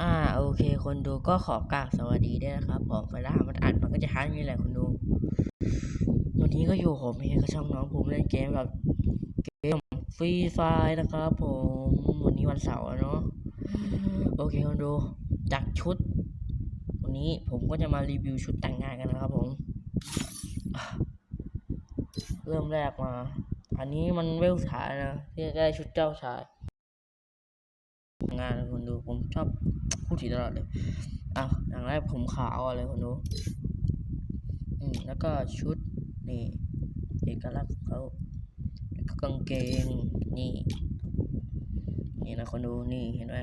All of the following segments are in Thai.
อ่าโอเค คนดูก็ขอกราบสวัสดีด้วยนะครับผมเวลามันอัดมันก็จะค้างอย่างนี้แหละคนดู วันนี้ก็อยู่ผมเองกับช่องน้องภูมิเล่นเกมแบบเกมฟรีไฟนะครับผมวันนี้วันเสาร์เนาะโอเคคนดูจากชุด วันนี้ผมก็จะมารีวิวชุดแต่งงานกันนะครับผมเริ่มแรกมา อันนี้มันเวลสายนะที่ได้ชุดเจ้าชาย งานคนดูผมชอบพูดถึงตลอดเลยอะอย่างแรกผมขาวอะไรคนดูอืมแล้วก็ชุดนี่เอกลักษณ์ของเขาแล้วก็กางเกงนี่ นี่นะคนดูนี่เห็นไหม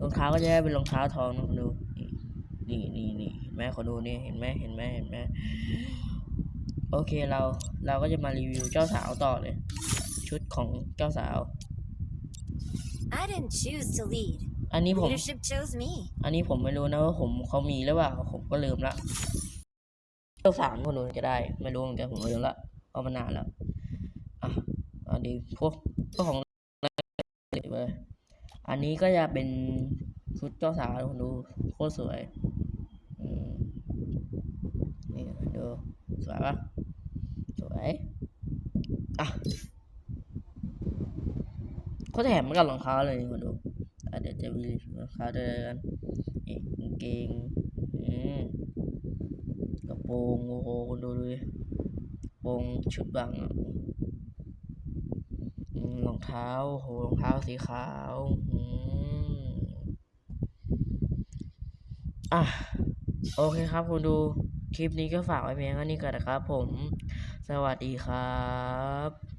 รองเท้าก็จะได้เป็นรองเท้าทองนะคนดูนี่นี่นี่เห็นไหมคนดูนี่เห็นไหมเห็นไหมเห็นไหมโอเคเราเราก็จะมารีวิวเจ้าสาวต่อเลย ชุดของเจ้าสาว I didn't choose to lead. อันนี้ผม Leadership chose me. อันนี้ผมไม่รู้นะว่าผมเขามีหรือเปล่าผมก็ลืมละเจ้าสามคนนู้นก็ได้ ไม่รู้เหมือนกันผมลืมละเพราะมันนานแล้วอะอันนี้พวกพวกของเลยอันนี้ก็จะเป็นชุดเจ้าสาวคนดูโคตรสวยอืมนี่ดูสวยปะสวยอะ เขาแถมมากับรองเท้าเลยคนดูเดี๋ยวจะมีรองเท้าด้วยกันนี่กางเกงกระโปรงโอ้โหคุณดูดิกระโปรงชุดบังรองเท้าโอ้โหรองเท้าสีขาวอืมอะโอเคครับคุณดูคลิปนี้ก็ฝากไว้เพียงเท่านี้ก่อนนะครับผม สวัสดีครับ